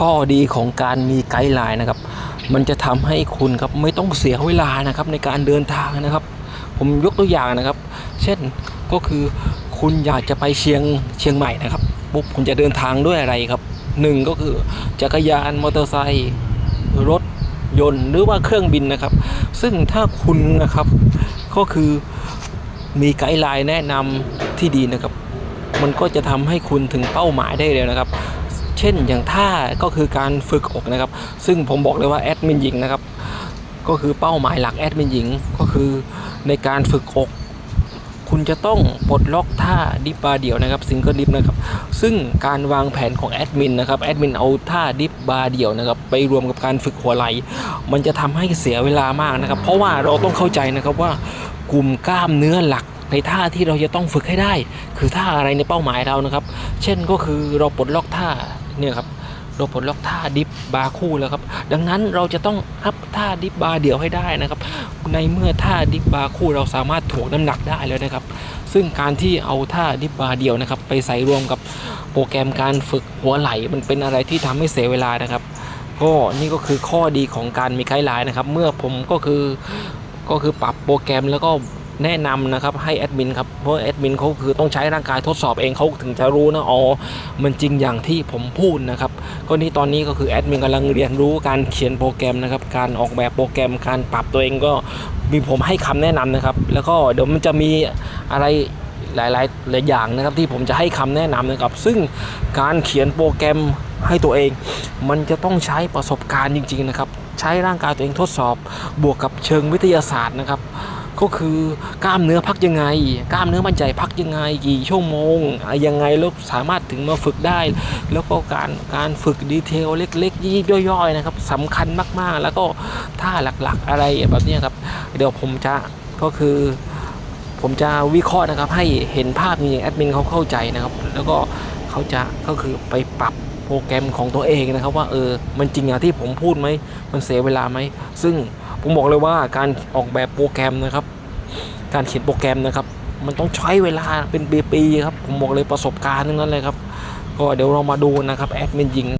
ข้อดีของการมีไกด์ไลน์นะครับ มันจะทำให้คุณครับไม่ต้องเสียเวลานะครับในการเดินทางนะครับ ผมยกตัวอย่างนะครับ เช่นก็คือคุณอยากจะไปเชียงเชียงใหม่นะครับปุ๊บคุณจะเดินทางด้วยอะไรครับหนึ่งก็คือจักรยานมอเตอร์ไซค์รถยนต์หรือว่าเครื่องบินนะครับ ซึ่งถ้าคุณนะครับก็คือมีไกด์ไลน์แนะนำที่ดีนะครับ มันก็จะทำให้คุณถึงเป้าหมายได้เร็วนะครับ เช่นอย่างท่าก็คือการฝึกอกนะครับ ซึ่งผมบอกเลยว่าแอดมินหญิงนะครับก็คือเป้าหมายหลักแอดมินหญิงก็คือในการฝึกอก คุณจะต้องปลดล็อกท่าดิบบาเดี่ยวนะครับซิงเกิลดิฟนะครับซึ่งการวางแผนของแอดมินนะครับแอดมินเอาท่าดิบบาเดี่ยวนะครับไปรวมกับการฝึกหัวไหล่มันจะทำให้เสียเวลามากนะครับ เพราะว่าเราต้องเข้าใจนะครับว่ากลุ่มกล้ามเนื้อหลักในท่าที่เราจะต้องฝึกให้ได้ คือท่าอะไรในเป้าหมายเรานะครับ เช่นก็คือเราปลดล็อกท่า เนี่ยครับเราปลดล็อกท่าดิฟบาร์คู่แล้วครับ ดังนั้นเราจะต้องอัพท่าดิฟบาร์เดี่ยวให้ได้นะครับ ในเมื่อท่าดิฟบาร์คู่เราสามารถถ่วงน้ำหนักได้แล้วนะครับ ซึ่งการที่เอาท่าดิฟบาร์เดี่ยวนะครับ ไปใส่รวมกับโปรแกรมการฝึกหัวไหลมันเป็นอะไรที่ทำให้เสียเวลานะครับ ก็นี่ก็คือข้อดีของการมีไกด์ไลน์นะครับ เมื่อผมก็คือก็คือปรับโปรแกรมแล้วก็ แนะนำนะครับให้แอดมินครับเพราะแอดมินเขาคือต้องใช้ร่างกายทดสอบเองเขาถึงจะรู้นะอ๋อมันจริงอย่างที่ผมพูดนะครับก็นี่ตอนนี้ก็คือแอดมินกำลังเรียนรู้การเขียนโปรแกรมนะครับการออกแบบโปรแกรมการปรับตัวเองก็มีผมให้คำแนะนำนะครับ แล้วก็เดี๋ยวมันจะมีอะไรหลายๆหลายอย่างนะครับที่ผมจะให้คำแนะนำนะครับ ซึ่งการเขียนโปรแกรมให้ตัวเอง มันจะต้องใช้ประสบการณ์จริง ๆ นะครับ ใช้ร่างกายตัวเองทดสอบบวกกับเชิงวิทยาศาสตร์นะครับ ก็คือกล้ามเนื้อพักยังไง กล้ามเนื้อมันใจพักยังไง กี่ชั่วโมงยังไงแล้วสามารถถึงมาฝึกได้ แล้วก็การการฝึกดีเทลเล็กๆยิบย่อยๆนะครับสำคัญมากๆ แล้วก็ท่าหลักๆอะไรแบบนี้ครับ เดี๋ยวผมจะก็คือผมจะวิเคราะห์นะครับ ให้เห็นภาพจริงแอดมินเขาเข้าใจนะครับ แล้วก็เขาจะก็คือไปปรับโปรแกรมของตัวเองนะครับ ว่าเออมันจริงอย่างที่ผมพูดไหมมันเสียเวลาไหมซึ่ง ผมบอกเลยว่าการออกแบบโปรแกรมนะครับ การเขียนโปรแกรมนะครับ มันต้องใช้เวลาเป็นปีๆครับ ผมบอกเลยประสบการณ์ทั้งนั้นเลยครับ ก็เดี๋ยวเรามาดูนะครับแอดมินยิง